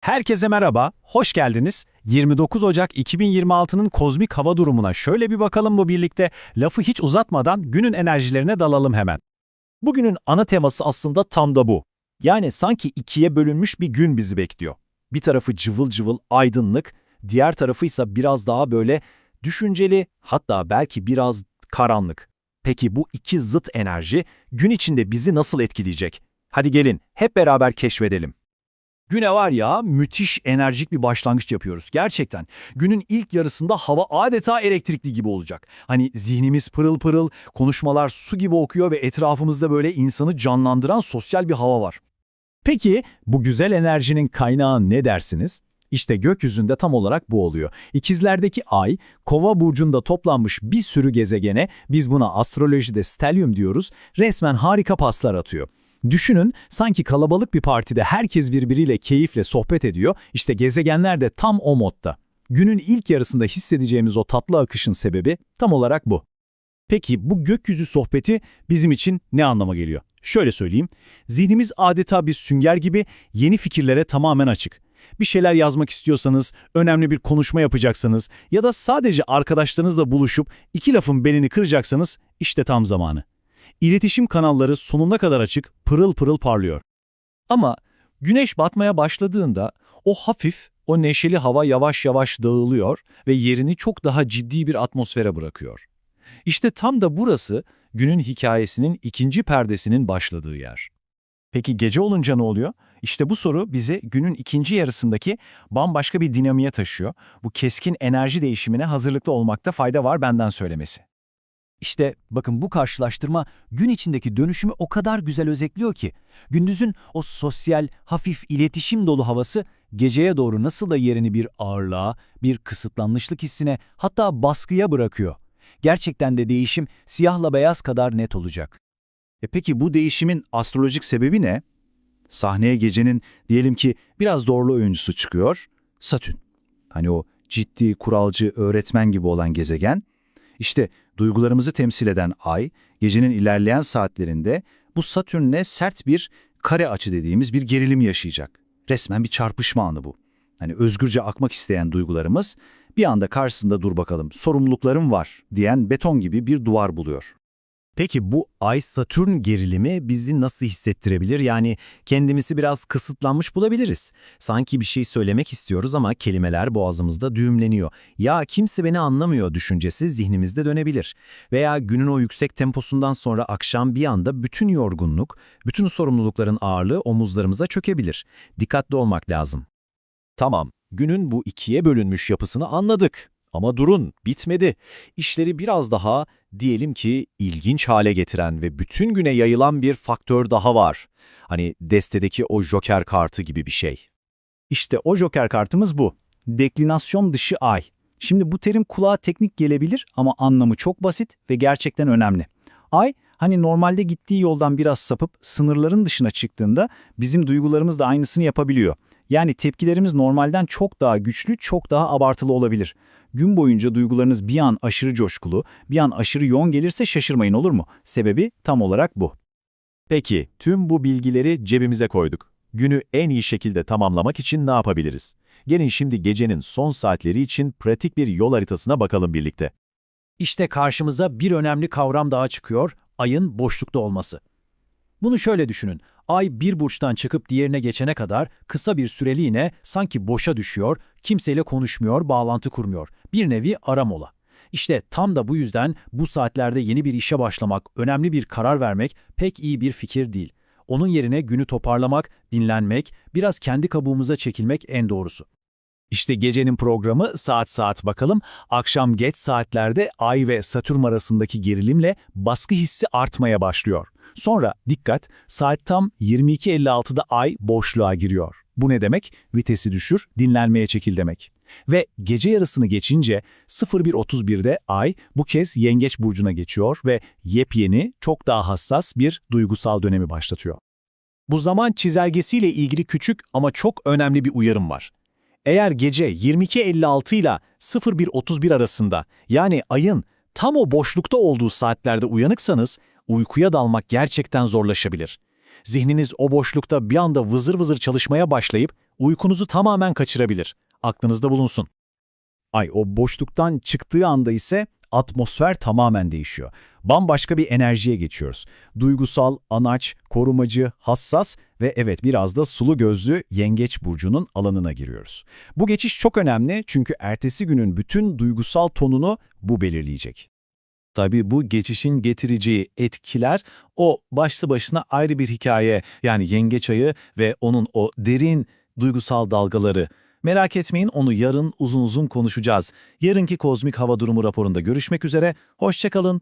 Herkese merhaba, hoş geldiniz. 29 Ocak 2026'nın kozmik hava durumuna şöyle bir bakalım bu birlikte. Lafı hiç uzatmadan günün enerjilerine dalalım hemen. Bugünün ana teması aslında tam da bu. Yani sanki ikiye bölünmüş bir gün bizi bekliyor. Bir tarafı cıvıl cıvıl aydınlık, diğer tarafı ise biraz daha böyle düşünceli, hatta belki biraz karanlık. Peki bu iki zıt enerji gün içinde bizi nasıl etkileyecek? Hadi gelin hep beraber keşfedelim. Güne var ya müthiş enerjik bir başlangıç yapıyoruz gerçekten. Günün ilk yarısında hava adeta elektrikli gibi olacak. Hani zihnimiz pırıl pırıl, konuşmalar su gibi okuyor ve etrafımızda böyle insanı canlandıran sosyal bir hava var. Peki bu güzel enerjinin kaynağı ne dersiniz? İşte gökyüzünde tam olarak bu oluyor. İkizlerdeki ay, kova burcunda toplanmış bir sürü gezegene, biz buna astrolojide stelyum diyoruz, resmen harika paslar atıyor. Düşünün sanki kalabalık bir partide herkes birbiriyle keyifle sohbet ediyor, işte gezegenler de tam o modda. Günün ilk yarısında hissedeceğimiz o tatlı akışın sebebi tam olarak bu. Peki bu gökyüzü sohbeti bizim için ne anlama geliyor? Şöyle söyleyeyim, zihnimiz adeta bir sünger gibi yeni fikirlere tamamen açık. Bir şeyler yazmak istiyorsanız, önemli bir konuşma yapacaksanız ya da sadece arkadaşlarınızla buluşup iki lafın belini kıracaksanız işte tam zamanı. İletişim kanalları sonuna kadar açık, pırıl pırıl parlıyor. Ama güneş batmaya başladığında o hafif, o neşeli hava yavaş yavaş dağılıyor ve yerini çok daha ciddi bir atmosfere bırakıyor. İşte tam da burası günün hikayesinin ikinci perdesinin başladığı yer. Peki gece olunca ne oluyor? İşte bu soru bizi günün ikinci yarısındaki bambaşka bir dinamiğe taşıyor. Bu keskin enerji değişimine hazırlıklı olmakta fayda var benden söylemesi. İşte bakın bu karşılaştırma gün içindeki dönüşümü o kadar güzel özetliyor ki, gündüzün o sosyal, hafif iletişim dolu havası geceye doğru nasıl da yerini bir ağırlığa, bir kısıtlanmışlık hissine hatta baskıya bırakıyor. Gerçekten de değişim siyahla beyaz kadar net olacak. E peki bu değişimin astrolojik sebebi ne? Sahneye gecenin diyelim ki biraz doğrulu oyuncusu çıkıyor, Satürn. Hani o ciddi, kuralcı, öğretmen gibi olan gezegen. İşte duygularımızı temsil eden ay, gecenin ilerleyen saatlerinde bu Satürn'le sert bir kare açı dediğimiz bir gerilim yaşayacak. Resmen bir çarpışma anı bu. Hani özgürce akmak isteyen duygularımız bir anda karşısında dur bakalım sorumluluklarım var diyen beton gibi bir duvar buluyor. Peki bu Ay-Satürn gerilimi bizi nasıl hissettirebilir? Yani kendimizi biraz kısıtlanmış bulabiliriz. Sanki bir şey söylemek istiyoruz ama kelimeler boğazımızda düğümleniyor. Ya kimse beni anlamıyor düşüncesi zihnimizde dönebilir. Veya günün o yüksek temposundan sonra akşam bir anda bütün yorgunluk, bütün sorumlulukların ağırlığı omuzlarımıza çökebilir. Dikkatli olmak lazım. Tamam, günün bu ikiye bölünmüş yapısını anladık. Ama durun, bitmedi. İşleri biraz daha, diyelim ki ilginç hale getiren ve bütün güne yayılan bir faktör daha var. Hani destedeki o joker kartı gibi bir şey. İşte o joker kartımız bu. Deklinasyon dışı ay. Şimdi bu terim kulağa teknik gelebilir ama anlamı çok basit ve gerçekten önemli. Ay, hani normalde gittiği yoldan biraz sapıp sınırların dışına çıktığında bizim duygularımız da aynısını yapabiliyor. Yani tepkilerimiz normalden çok daha güçlü, çok daha abartılı olabilir. Gün boyunca duygularınız bir an aşırı coşkulu, bir an aşırı yoğun gelirse şaşırmayın olur mu? Sebebi tam olarak bu. Peki, tüm bu bilgileri cebimize koyduk. Günü en iyi şekilde tamamlamak için ne yapabiliriz? Gelin şimdi gecenin son saatleri için pratik bir yol haritasına bakalım birlikte. İşte karşımıza bir önemli kavram daha çıkıyor, ayın boşlukta olması. Bunu şöyle düşünün, ay bir burçtan çıkıp diğerine geçene kadar kısa bir süreliğine sanki boşa düşüyor, kimseyle konuşmuyor, bağlantı kurmuyor. Bir nevi ara mola. İşte tam da bu yüzden bu saatlerde yeni bir işe başlamak, önemli bir karar vermek pek iyi bir fikir değil. Onun yerine günü toparlamak, dinlenmek, biraz kendi kabuğumuza çekilmek en doğrusu. İşte gecenin programı saat saat bakalım. Akşam geç saatlerde Ay ve Satürn arasındaki gerilimle baskı hissi artmaya başlıyor. Sonra dikkat, saat tam 22.56'da Ay boşluğa giriyor. Bu ne demek? Vitesi düşür, dinlenmeye çekil demek. Ve gece yarısını geçince 01.31'de Ay bu kez Yengeç burcuna geçiyor ve yepyeni, çok daha hassas bir duygusal dönemi başlatıyor. Bu zaman çizelgesiyle ilgili küçük ama çok önemli bir uyarım var. Eğer gece 22.56 ile 01.31 arasında yani ayın tam o boşlukta olduğu saatlerde uyanıksanız uykuya dalmak gerçekten zorlaşabilir. Zihniniz o boşlukta bir anda vızır vızır çalışmaya başlayıp uykunuzu tamamen kaçırabilir. Aklınızda bulunsun. Ay o boşluktan çıktığı anda ise atmosfer tamamen değişiyor. Bambaşka bir enerjiye geçiyoruz. Duygusal, anaç, korumacı, hassas ve evet biraz da sulu gözlü yengeç burcunun alanına giriyoruz. Bu geçiş çok önemli çünkü ertesi günün bütün duygusal tonunu bu belirleyecek. Tabii bu geçişin getireceği etkiler o başlı başına ayrı bir hikaye. Yani yengeç ayı ve onun o derin duygusal dalgaları. Merak etmeyin onu yarın uzun uzun konuşacağız. Yarınki kozmik hava durumu raporunda görüşmek üzere. Hoşçakalın.